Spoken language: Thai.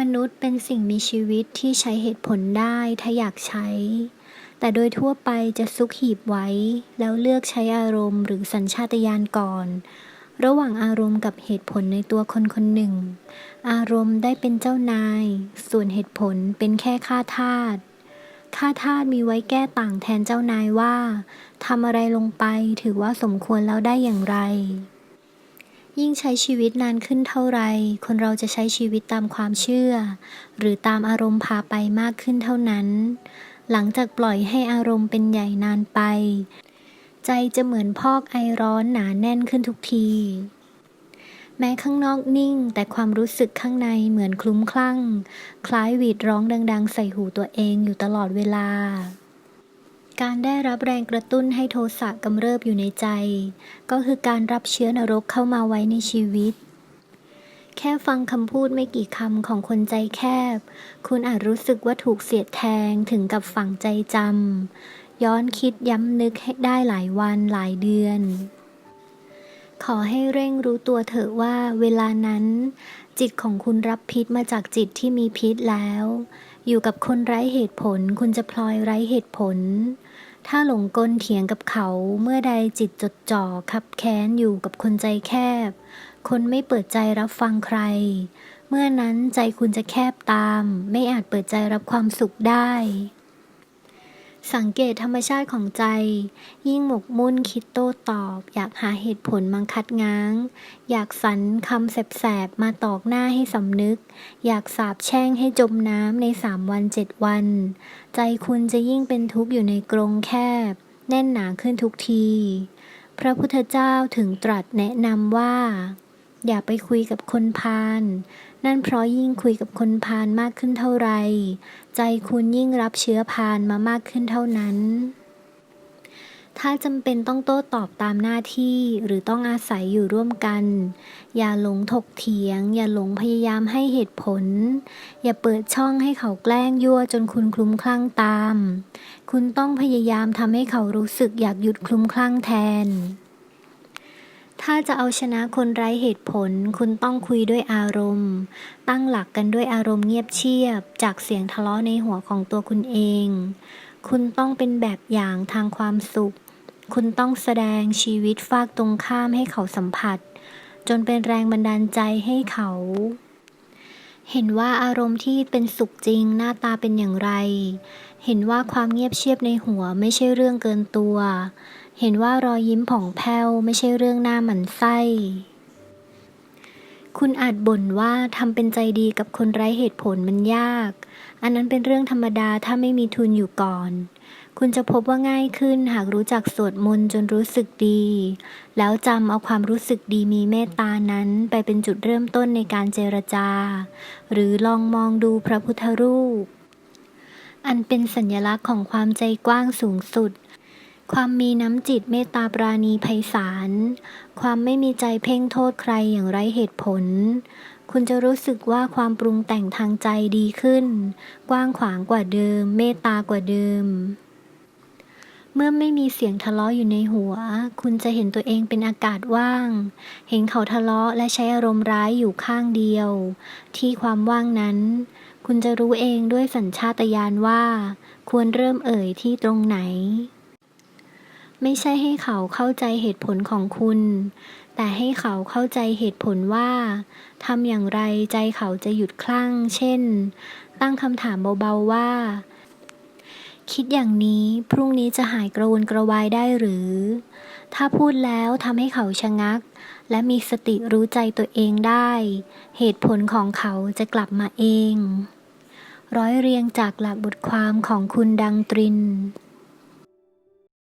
มนุษย์เป็นสิ่งมีชีวิตที่ใช้เหตุผลได้ถ้าอยากใช้ แต่โดยทั่วไปจะซุกหีบไว้ แล้วเลือกใช้อารมณ์หรือสัญชาตญาณก่อน ระหว่างอารมณ์กับเหตุผลในตัวคนคนหนึ่ง อารมณ์ได้เป็นเจ้านาย ส่วนเหตุผลเป็นแค่ข้าทาสข้าทาสมีไว้แก้ต่างแทนเจ้านายว่าทำอะไรลงไปถือว่าสมควรแล้วได้อย่างไร ยิ่งใช้ชีวิตนานขึ้นเท่าไร คนเราจะใช้ชีวิตตามความเชื่อ หรือตามอารมณ์พาไปมากขึ้นเท่านั้น หลังจากปล่อยให้อารมณ์เป็นใหญ่นานไป ใจจะเหมือนพอกไอร้อนหนาแน่นขึ้นทุกที แม้ข้างนอกนิ่ง แต่ความรู้สึกข้างในเหมือนคลุ้มคลั่ง คล้ายหวีดร้องดัง ๆ ใส่หูตัวเองอยู่ตลอดเวลา การได้รับแรงกระตุ้นให้โทสะกำเริบอยู่ในใจ ก็คือการรับเชื้อนรกเข้ามาไว้ในชีวิต แค่ฟังคำพูดไม่กี่คำของคนใจแคบ คุณอาจรู้สึกว่าถูกเสียดแทงถึงกับฝังใจจำย้อนคิดย้ำนึกให้ได้หลายวันหลายเดือน ขอให้เร่งรู้ตัวเถอะว่าเวลานั้น จิตของคุณรับพิษมาจากจิตที่มีพิษแล้วอยู่กับคนไร้เหตุผล คุณจะพลอยไร้เหตุผล ถ้าหลงกลเถียงกับเขาเมื่อใดจิตจดจ่อคับแค้นอยู่กับคนใจแคบ คนไม่เปิดใจรับฟังใคร เมื่อนั้นใจคุณจะแคบตาม ไม่อาจเปิดใจรับความสุขได้ สังเกตธรรมชาติของใจ ยิ่งหมกมุ่นคิดโต้ตอบ อยากหาเหตุผลมังคัดง้าง อยากสรรคำแสบๆ มาตอกหน้าให้สำนึก อยากสาบแช่งให้จมน้ำในสามวันเจ็ดวัน ใจคุณจะยิ่งเป็นทุกข์อยู่ในกรงแคบ แน่นหนาขึ้นทุกที พระพุทธเจ้าถึงตรัสแนะนำว่า อย่าไปคุยกับคนพาล นั่นเพราะยิ่งคุยกับคนพาลมากขึ้นเท่าไร ใจคุณยิ่งรับเชื้อพาลมามากขึ้นเท่านั้น ถ้าจำเป็นต้องโต้ตอบตามหน้าที่หรือต้องอาศัยอยู่ร่วมกัน อย่าหลงถกเถียง อย่าหลงพยายามให้เหตุผล อย่าเปิดช่องให้เขาแกล้งยั่วจนคุณคลุ้มคลั่งตาม คุณต้องพยายามทำให้เขารู้สึกอยากหยุดคลุ้มคลั่งแทน ถ้าจะเอาชนะคนไร้เหตุผล คุณต้องคุยด้วยอารมณ์ ตั้งหลักกันด้วยอารมณ์เงียบเชียบ จากเสียงทะเลาะในหัวของตัวคุณเอง คุณต้องเป็นแบบอย่างทางความสุข คุณต้องแสดงชีวิตฝากตรงข้ามให้เขาสัมผัส จนเป็นแรงบันดาลใจให้เขา เห็นว่าอารมณ์ที่เป็นสุขจริงหน้าตาเป็นอย่างไร เห็นว่าความเงียบเชียบในหัวไม่ใช่เรื่องเกินตัว เห็นว่ารอยยิ้มผ่องแผ้วไม่ใช่เรื่องหน้าหมันไส้ คุณอาจบ่นว่าทำเป็นใจดีกับคนไร้เหตุผลมันยาก อันนั้นเป็นเรื่องธรรมดาถ้าไม่มีทุนอยู่ก่อน คุณจะพบว่าง่ายขึ้นหากรู้จักสวดมนต์จนรู้สึกดี แล้วจำเอาความรู้สึกดีมีเมตตานั้นไปเป็นจุดเริ่มต้นในการเจรจา หรือลองมองดูพระพุทธรูป อันเป็นสัญลักษณ์ของความใจกว้างสูงสุด ความมีน้ำจิตเมตตาปราณีไพศาล ความไม่มีใจเพ่งโทษใครอย่างไร้เหตุผลคุณจะรู้สึกว่าความปรุงแต่งทางใจดีขึ้น กว้างขวางกว่าเดิม เมตตากว่าเดิม เมื่อไม่มีเสียงทะเลาะอยู่ในหัว คุณจะเห็นตัวเองเป็นอากาศว่าง เห็นเขาทะเลาะและใช้อารมณ์ร้ายอยู่ข้างเดียว ที่ความว่างนั้น คุณจะรู้เองด้วยสัญชาตญาณว่า ควรเริ่มเอ่ยที่ตรงไหน ไม่ใช่ให้เขาเข้าใจเหตุผลของคุณ แต่ให้เขาเข้าใจเหตุผลว่าทำอย่างไรใจเขาจะหยุดคลั่ง เช่น ตั้งคำถามเบาๆว่า คิดอย่างนี้พรุ่งนี้จะหายกระวนกระวายได้หรือ ถ้าพูดแล้วทำให้เขาชะงัก และมีสติรู้ใจตัวเองได้ เหตุผลของเขาจะกลับมาเอง ร้อยเรียงจากหลักบทความของคุณดังตริน